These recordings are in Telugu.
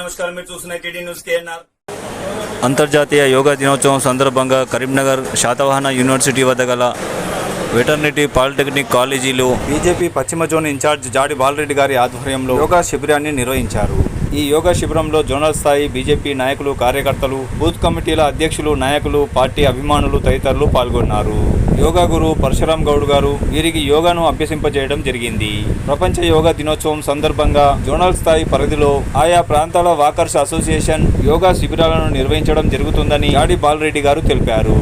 నమస్కారం. మీరు చూస్తున్న టీడీ న్యూస్ కేఎన్ఆర్. అంతర్జాతీయ యోగా దినోత్సవం సందర్భంగా కరీంనగర్ శాతవాహన యూనివర్సిటీ వద్ద గల వెటర్నిటీ పాలిటెక్నిక్ కాలేజీలో బీజేపీ పశ్చిమ జోన్ ఇన్ఛార్జ్ జాడి బాలరెడ్డి గారి ఆధ్వర్యంలో యోగా శిబిరాన్ని నిర్వహించారు. ఈ యోగా శిబిరంలో జోనల్ స్థాయి బీజేపీ నాయకులు కార్యకర్తలు బూత్ కమిటీల అధ్యక్షులు నాయకులు పార్టీ అభిమానులు తదితరులు పాల్గొన్నారు. యోగా గురు పరశురామ్ గౌడ్ గారు వీరికి యోగాను అభ్యసింపజేయడం జరిగింది. ప్రపంచ యోగా దినోత్సవం సందర్భంగా జోనల్ స్థాయి పరిధిలో ఆయా ప్రాంతాల వాకర్స్ అసోసియేషన్ యోగా శిబిరాలను నిర్వహించడం జరుగుతుందని యాడి బాలరెడ్డి గారు తెలిపారు.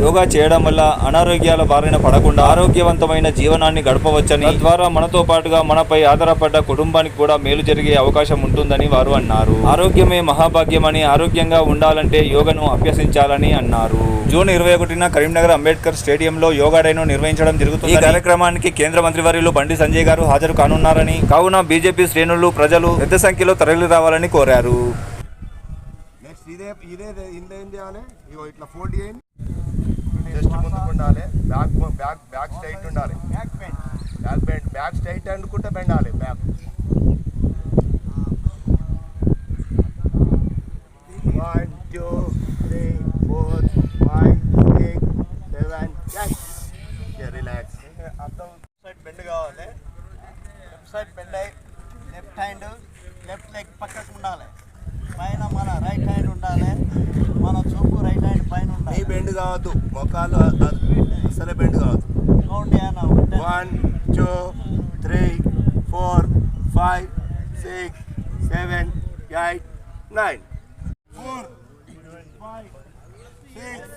యోగా చేయడం వల్ల అనారోగ్యాల బారిన పడకుండా ఆరోగ్యవంతమైన జీవనాన్ని గడపవచ్చని తద్వారా మనతో పాటుగా మనపై ఆధారపడ్డ కుటుంబానికి కూడా మేలు జరిగే అవకాశం ఉంటుందని వారు అన్నారు. ఆరోగ్యమే మహాభాగ్యమని ఆరోగ్యంగా ఉండాలంటే యోగను అభ్యసించాలని అన్నారు. జూన్ ఇరవై ఒకటిన కరీంనగర్ అంబేద్కర్ స్టేడియంలో యోగా డేను నిర్వహించడం జరుగుతుంది ఈ కార్యక్రమానికి కేంద్ర మంత్రి వర్యులు బండి సంజయ్ గారు హాజరు కానున్నారని కావున బీజేపీ శ్రేణులు ప్రజలు పెద్ద సంఖ్యలో తరలి రావాలని కోరారు. నెక్స్ట్ ఇదే ఇదే ఇంత ఏం చేయాలి. ఇగో ఇట్లా ఫోల్డ్ చేయండి. జస్ట్ ముందుకు ఉండాలి. బ్యాక్ బ్యాక్ బ్యాక్ స్ట్రైట్ ఉండాలి. బ్యాక్ బెండ్ బ్యాక్ స్ట్రైట్ అనుకుంటే బెండాలి. Back one two three four five six seven eight relax అర్థం సైడ్ బెండ్ కావాలి లెఫ్ట్ సైడ్ బెండ్ అయ్యి లెఫ్ట్ హ్యాండ్ లెఫ్ట్ లెగ్ పక్కకు ఉండాలి పైన మన రైట్ హ్యాండ్ ఉండాలి మన చూపు రైట్ హ్యాండ్ పైన నీ ఉండాలి బెండ్ కావద్దు. మొక్కలు అసలే బెండ్ కావద్దు. One two three four five six seven eight nine four five six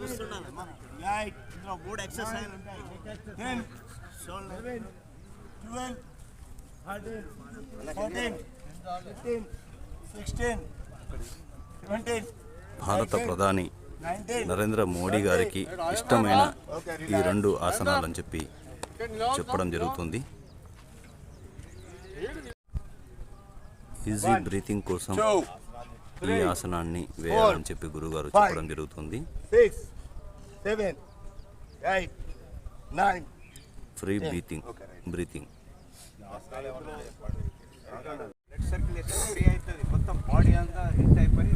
చూస్తుండాలి మనం ఎయిట్ ఇందులో మూడు ఎక్సర్సైజ్ ఉంటాయి ten shoulder twelve fourteen fifteen sixteen seventeen భారత ప్రధాని. నరేంద్ర మోడీ గారికి ఇష్టమైన ఈ రెండు ఆసనాలని చెప్పి చెప్పడం జరుగుతుంది. ఈజీ బ్రీతింగ్ కోసం ఈ ఆసనాన్ని వేయాలని చెప్పి గురుగారు చెప్పడం జరుగుతుంది. Free breathing breathing blood circulation free అవుతుంది మొత్తం బాడీ అంతా హిట్ అయిపోయి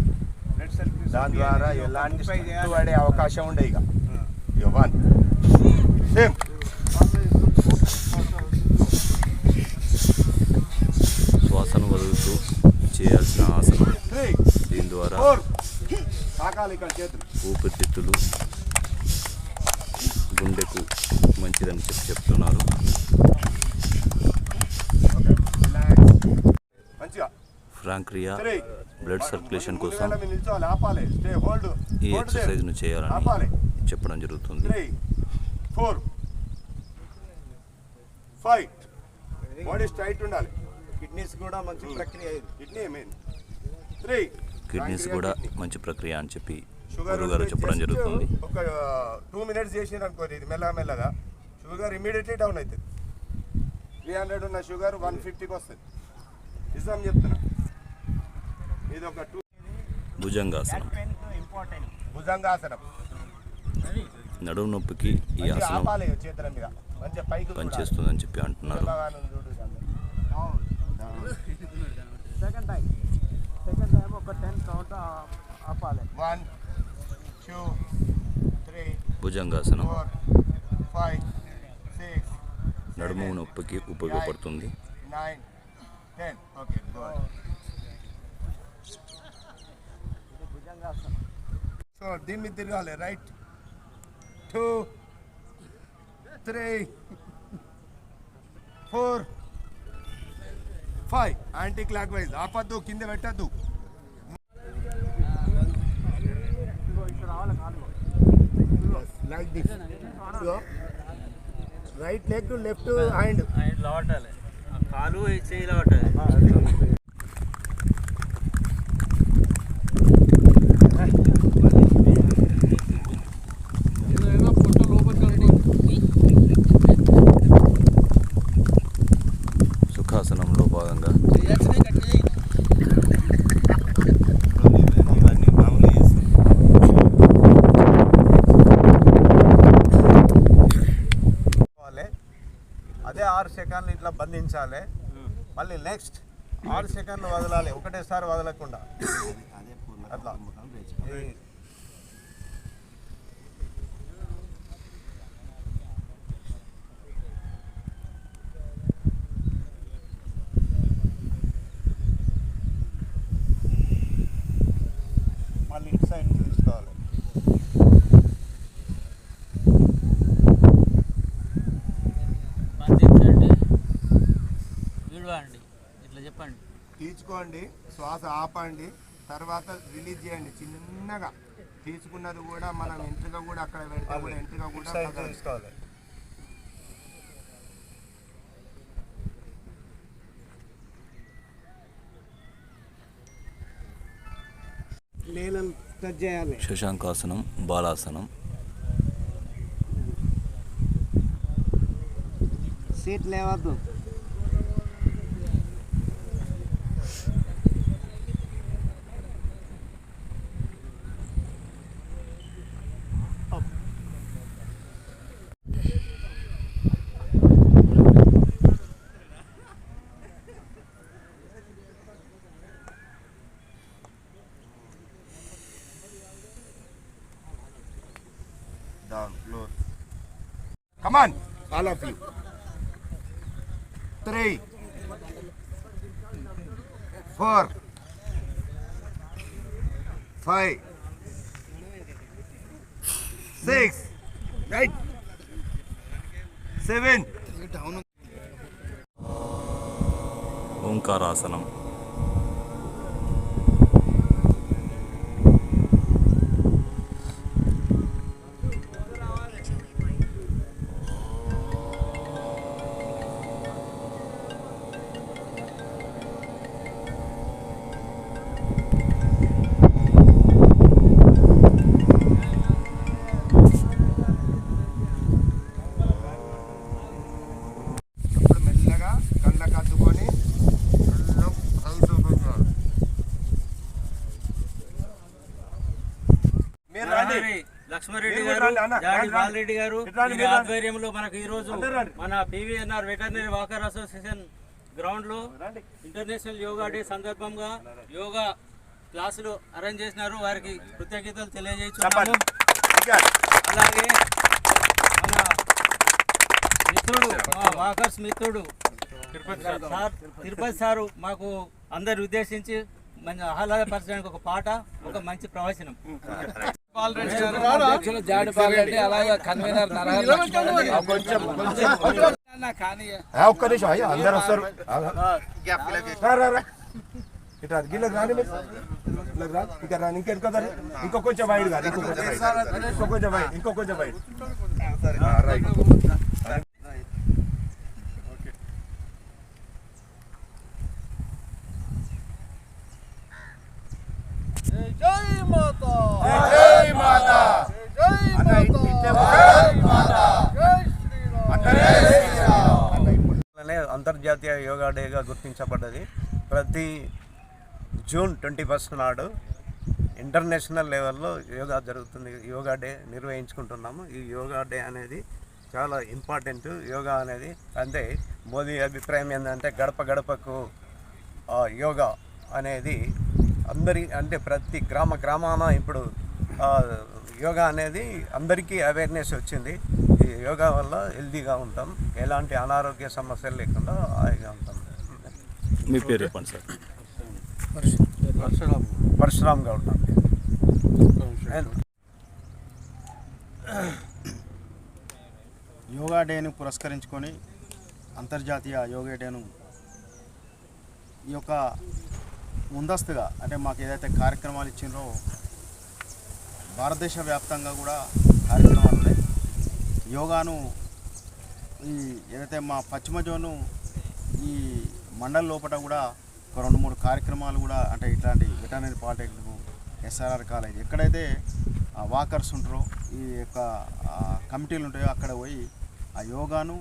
బ్లడ్ సర్క్యులేషన్ దాని ద్వారా ఎలాంటి పడే అవకాశం ఉండే ఇక. ఇక వన్ సేమ్ శ్వాసను వదులుతూ చేయాల్సిన ఆసనం. దీని ద్వారా ఊపిరితిత్తులు గుండెకు మంచిదని చెప్పి చెప్తున్నారు. ఫ్రాంక్రియా బ్లడ్ సర్క్యులేషన్ కోసం ఈ ఎక్సర్సైజ్ను చేయాలని ఆపాలి. చెప్పడం జరుగుతుంది. ఫోర్ ఫైవ్ బాడీ స్ట్రైట్ ఉండాలి. కిడ్నీస్ కూడా మంచి ప్రక్రియ ఇది. కిడ్నీ మెయిన్ త్రీ కిడ్నీస్ కూడా మంచి ప్రక్రియ అని చెప్పి షుగర్ గురుగారు చెప్పడం జరుగుతుంది. ఒక టూ మినిట్స్ చేసినారు అనుకోండి ఇది మెల్లగా మెల్లగా. షుగర్ ఇమీడియట్లీ డౌన్ అవుతుంది. త్రీ హండ్రెడ్ ఉన్న షుగర్ వన్ ఫిఫ్టీకి వస్తుంది. నిజం చెప్తున్నా. ఇది ఒక టూ భుజంగాసనం. భుజంగాసనం. నడుము నొప్పికి ఈ ఆసనం. పనిచేస్తుందని చెప్పి అంటున్నారు. సెకండ్ టైం సెకండ్ టైం ఒక టెన్ కౌంట్ ఆపాలి. వన్ టూ త్రీ భుజంగాసనం. ఫైవ్ సిక్స్ నడుము నొప్పికి ఉపయోగపడుతుంది. నైన్ టెన్ ఓకే గుడ్ ఇది భుజంగాసనం సో దీని మీద తిరగాలి. Right two three four five anticlockwise ఆపద్దు కింద పెట్టద్దు. Like this right leg to left hand కాలు చేయిలో ఇట్లా బంధించాలి. మళ్ళీ నెక్స్ట్ ఆరు సెకండ్లు వదలాలి. ఒకటేసారి వదలకుండా. అట్లా ఈ- మళ్ళీ ఇటు సైడ్ తీసుకోవాలి బంధించండి విడవండి ఇట్లా తీసుకోండి శ్వాస ఆపండి తర్వాత రిలీజ్ చేయండి. చిన్నగా తీసుకున్నది కూడా మనం ఎంట్రుగా కూడా అక్కడ పెడితే కూడా ఎంట్రుగా కూడా. తీసుకోవాలి. శశాంకాసనం బాలాసనం. సీట్ లేవద్దు. Come on, all of you. Three, four, five, six, right, seven. ओंकारासनम లక్ష్మారెడ్డి మీరు గారు. జాడి. బాలరెడ్డి గారు. ఆధ్వర్యంలో మనకు ఈ రోజు. మన P V N R veterinary walker association గ్రౌండ్లో ఇంటర్నేషనల్ యోగా డే సందర్భంగా యోగా క్లాసులు అరేంజ్ చేసినారు వారికి కృతజ్ఞతలు తెలియజేస్తున్నాము. అలాగే మన మిత్రుడు మా వాకర్స్ మిత్రుడు సార్ తిరుపతి సారు మాకు అందరు ఉద్దేశించి మంచి ఆహ్లాదపరచడానికి ఒక పాట ఒక మంచి ప్రవచనం ఆ, ఒక్క నిమిషం అయ్యా అందరు వస్తారు. ఇట్లా గిన్నెకి రాని. ఇంకా రాని ఇంకెందుకు కదా ఇంకో కొంచెం వైడ్ కాదు ఇంకో కొంచెం వైడ్ ఇంకో కొంచెం వైడ్ ఇంకో కొంచెం వైడ్ జై మాతా! జై మాతా! జై అన్న, ఇట్లే జై శ్రీరామ్! అందరే శ్రీరామ్. అనే అంతర్జాతీయ యోగా డేగా గుర్తించబడ్డది. ప్రతి జూన్ ట్వంటీ ఫస్ట్ నాడు ఇంటర్నేషనల్ లెవెల్లో యోగా జరుగుతుంది. యోగా డే నిర్వహించుకుంటున్నాము. ఈ యోగా డే అనేది చాలా ఇంపార్టెంట్. యోగా అనేది అంటే మోదీ అభిప్రాయం ఏంటంటే గడప గడపకు ఆ, యోగా అనేది అందరి అంటే ప్రతి గ్రామ గ్రామాన ఇప్పుడు ఆ, యోగా అనేది అందరికీ అవేర్నెస్ వచ్చింది. ఈ యోగా వల్ల హెల్తీగా ఉంటాం. ఎలాంటి అనారోగ్య సమస్యలు లేకుండా హాయిగా ఉంటాం. మీ పేరు చెప్పండి సార్. పరశురామ్గా ఉంటాం యోగా డేను పురస్కరించుకొని అంతర్జాతీయ యోగా డేను ఈ యొక్క ముందస్తుగా అంటే మాకు ఏదైతే కార్యక్రమాలు ఇచ్చిండ్రో భారతదేశ వ్యాప్తంగా కూడా కార్యక్రమాలు ఉన్నాయి. యోగాను ఈ ఏదైతే మా పశ్చిమ జోను ఈ మండల లోపల కూడా ఒక రెండు మూడు కార్యక్రమాలు కూడా అంటే ఇట్లాంటి veterinary polytechnic S R R college ఎక్కడైతే వాకర్స్ ఉంటారో ఈ యొక్క కమిటీలు ఉంటాయో అక్కడ పోయి ఆ యోగాను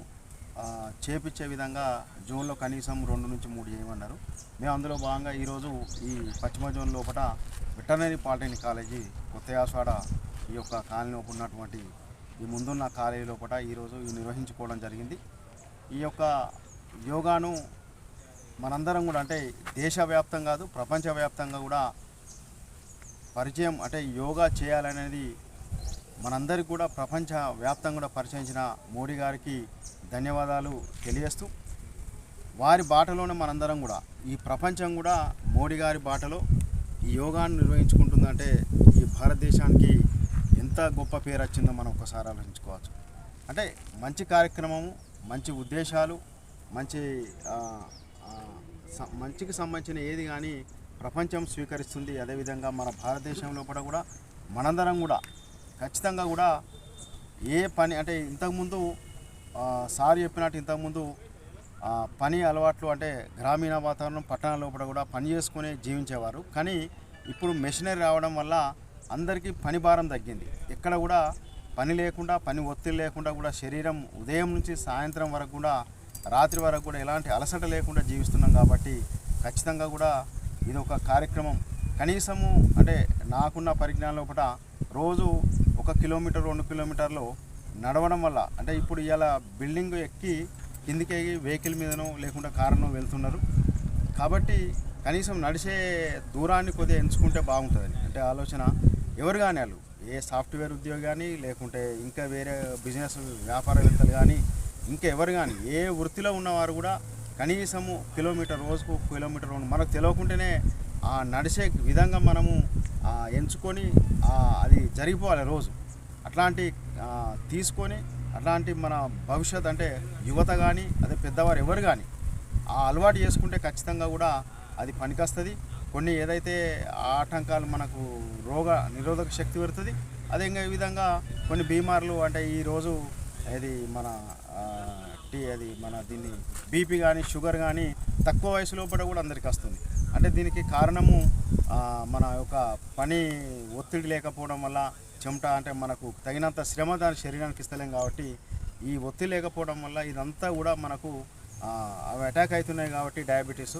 చేపించే విధంగా జోన్లో కనీసం రెండు నుంచి మూడు చేయమన్నారు. మేము అందులో భాగంగా ఈరోజు ఈ పశ్చిమ జోన్ లోపల వెటర్నరీ పాలిటెక్నిక్ కాలేజీ కొత్త యాసవాడ ఈ యొక్క కాలనీ ఉన్నటువంటి ఈ ముందున్న కాలేజీ లోపల ఈరోజు ఇవి నిర్వహించుకోవడం జరిగింది. ఈ యొక్క యోగాను మనందరం కూడా అంటే దేశవ్యాప్తం కాదు ప్రపంచవ్యాప్తంగా కూడా పరిచయం అంటే యోగా చేయాలనేది మనందరికీ కూడా ప్రపంచ వ్యాప్తంగా కూడా పరిచయించిన మోడీ గారికి ధన్యవాదాలు తెలియజేస్తూ వారి బాటలోనే మనందరం కూడా ఈ ప్రపంచం కూడా మోడీ గారి బాటలో ఈ యోగాను నిర్వహించుకుంటుందంటే ఈ భారతదేశానికి ఎంత గొప్ప పేరు వచ్చిందో మనం ఒకసారి ఆలోచించుకోవచ్చు. అంటే మంచి కార్యక్రమము మంచి ఉద్దేశాలు మంచి మంచికి సంబంధించిన ఏది కానీ ప్రపంచం స్వీకరిస్తుంది. అదేవిధంగా మన భారతదేశం లోపల కూడా మనందరం కూడా ఖచ్చితంగా కూడా ఏ పని అంటే ఇంతకుముందు సార్ చెప్పినట్టు ఇంతకుముందు పని అలవాట్లు అంటే గ్రామీణ వాతావరణం పట్టణాల లోపల కూడా పని చేసుకుని జీవించేవారు. కానీ ఇప్పుడు మెషినరీ రావడం వల్ల అందరికీ పని భారం తగ్గింది. ఎక్కడ కూడా పని లేకుండా పని ఒత్తిడి లేకుండా కూడా శరీరం ఉదయం నుంచి సాయంత్రం వరకు కూడా రాత్రి వరకు కూడా ఎలాంటి అలసట లేకుండా జీవిస్తున్నాం కాబట్టి ఖచ్చితంగా కూడా ఇది ఒక కార్యక్రమం. కనీసము అంటే నాకున్న పరిజ్ఞానం లోపల రోజు ఒక కిలోమీటర్ రెండు కిలోమీటర్లు నడవడం వల్ల అంటే ఇప్పుడు ఇలా బిల్డింగ్ ఎక్కి కిందికి వెహికల్ మీదనో లేకుండా కారునో వెళ్తున్నారు. కాబట్టి కనీసం నడిచే దూరాన్ని కొద్దిగా ఎంచుకుంటే బాగుంటుందని. అంటే ఆలోచన ఎవరు కానీ వాళ్ళు ఏ సాఫ్ట్వేర్ ఉద్యోగి కానీ లేకుంటే ఇంకా వేరే బిజినెస్ వ్యాపారవేత్తలు కానీ ఇంకా ఎవరు కానీ ఏ వృత్తిలో ఉన్నవారు కూడా కనీసము కిలోమీటర్ రోజుకు కిలోమీటర్ మనకు తెలియకుంటేనే నడిచే విధంగా మనము ఎంచుకొని అది జరిగిపోవాలి రోజు. అట్లాంటి తీసుకొని అట్లాంటి మన భవిష్యత్ అంటే యువత కానీ అదే పెద్దవారు ఎవరు కానీ ఆ అలవాటు చేసుకుంటే ఖచ్చితంగా కూడా అది పనికొస్తుంది. కొన్ని ఏదైతే ఆటంకాలు మనకు రోగ నిరోధక శక్తి పెడుతుంది అదే ఇంకా విధంగా కొన్ని బీమార్లు అంటే ఈరోజు ఇది మన టీ అది మన దీన్ని బీపీ కానీ షుగర్ కానీ తక్కువ వయసు లోపల కూడా అందరికీ వస్తుంది. అంటే దీనికి కారణము మన యొక్క పని ఒత్తిడి లేకపోవడం వల్ల చెమట అంటే మనకు తగినంత శ్రమ దాని శరీరానికి ఇస్తలేం కాబట్టి ఈ ఒత్తిడి లేకపోవడం వల్ల ఇదంతా కూడా మనకు అవి అటాక్ అవుతున్నాయి కాబట్టి డయాబెటీస్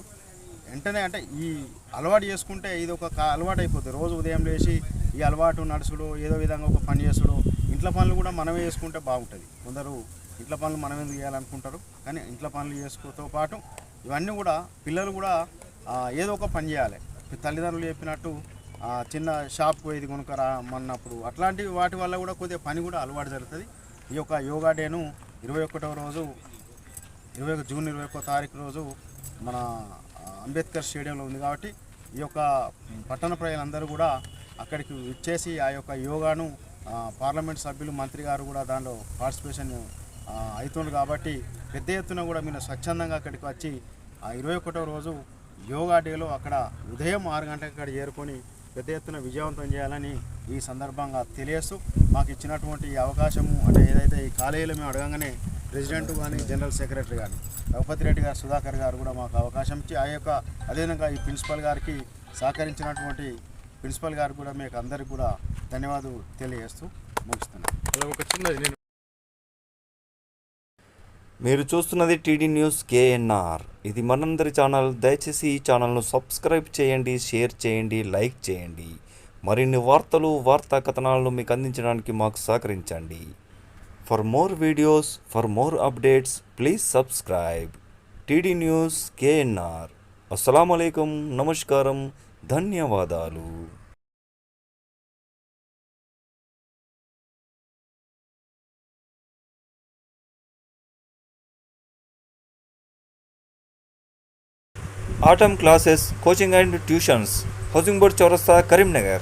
వెంటనే అంటే ఈ అలవాటు చేసుకుంటే ఇది ఒక అలవాటు అయిపోతుంది రోజు ఉదయం లేచి ఈ అలవాటు నడుచుడు ఏదో విధంగా ఒక పని చేసుడు ఇంట్లో పనులు కూడా మనమే చేసుకుంటే బాగుంటుంది. కొందరు ఇంట్లో పనులు మనం ఎందుకు చేయాలనుకుంటారు? కానీ ఇంట్లో పనులు చేసుకోతో పాటు ఇవన్నీ కూడా పిల్లలు కూడా ఏదో ఒక పని చేయాలి. తల్లిదండ్రులు చెప్పినట్టు చిన్న షాప్కు ఇది కొనుక రమ్మన్నప్పుడు అట్లాంటి వాటి వల్ల కూడా కొద్దిగా పని కూడా అలవాటు జరుగుతుంది. ఈ యొక్క యోగా డేను ఇరవై ఒకటవ రోజు ఇరవై జూన్ ఇరవై ఒక్క తారీఖు రోజు మన అంబేద్కర్ స్టేడియంలో ఉంది కాబట్టి ఈ యొక్క పట్టణ ప్రజలందరూ కూడా అక్కడికి ఇచ్చేసి ఆ యొక్క యోగాను పార్లమెంట్ సభ్యులు మంత్రి గారు కూడా దానిలో పార్టిసిపేషన్ ఆ, అవుతుండ్రు కాబట్టి పెద్ద ఎత్తున కూడా మీరు స్వచ్ఛందంగా అక్కడికి వచ్చి ఆ ఇరవై ఒకటో రోజు యోగా డేలో అక్కడ ఉదయం ఆరు గంటలకు అక్కడ చేరుకొని పెద్ద ఎత్తున విజయవంతం చేయాలని ఈ సందర్భంగా తెలియస్తూ మాకు ఇచ్చినటువంటి అవకాశము అంటే ఏదైతే ఈ కాలేజీలో మేము అడగంగానే ప్రెసిడెంట్ కానీ జనరల్ సెక్రటరీ కానీ రఘుపతి రెడ్డి గారు సుధాకర్ గారు కూడా మాకు అవకాశం ఇచ్చి ఆ యొక్క అదేవిధంగా ఈ ప్రిన్సిపల్ గారికి సహకరించినటువంటి ప్రిన్సిపల్ గారు కూడా మీకు అందరికి కూడా ధన్యవాదాలు తెలియజేస్తూ ముగిస్తున్నాను. మీరు చూస్తున్నది టీడీ న్యూస్ కేఎన్ఆర్. ఇది మనందరి ఛానల్. దయచేసి ఈ ఛానల్ను సబ్స్క్రైబ్ చేయండి షేర్ చేయండి లైక్ చేయండి. మరిన్ని వార్తలు వార్తా కథనాలను మీకు అందించడానికి మాకు సహకరించండి. For more videos for more updates please subscribe T D news K N R. అస్సలం నమస్కారం. ధన్యవాదాలు. Atom classes coaching and tuitions housing board Chowrasta Karimnagar